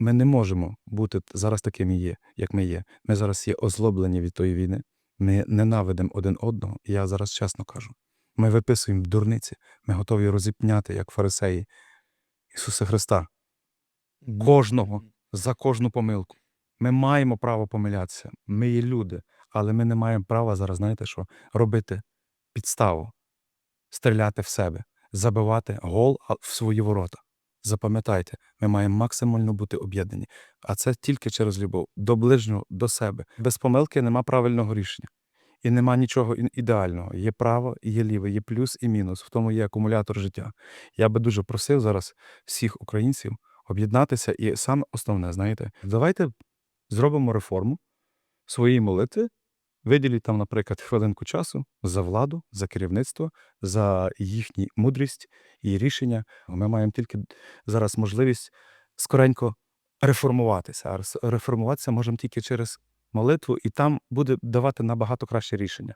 ми не можемо бути зараз такими є, як ми є. Ми зараз є озлоблені від тої війни. Ми ненавидимо один одного. Я зараз чесно кажу. Ми виписуємо дурниці, ми готові розіпняти, як фарисеї Ісуса Христа. Кожного за кожну помилку. Ми маємо право помилятися. Ми є люди, але ми не маємо права зараз, знаєте що, робити підставу, стріляти в себе, забивати гол в свої ворота. Запам'ятайте, ми маємо максимально бути об'єднані. А це тільки через любов до ближнього, до себе. Без помилки нема правильного рішення. І нема нічого ідеального. Є право, і є ліве, є плюс і мінус. В тому є акумулятор життя. Я би дуже просив зараз всіх українців об'єднатися. І саме основне, знаєте, давайте зробимо реформу своєї молитви, виділіть там, наприклад, хвилинку часу за владу, за керівництво, за їхню мудрість і рішення. Ми маємо тільки зараз можливість скоренько реформуватися. А реформуватися можемо тільки через молитву, і там буде давати набагато краще рішення.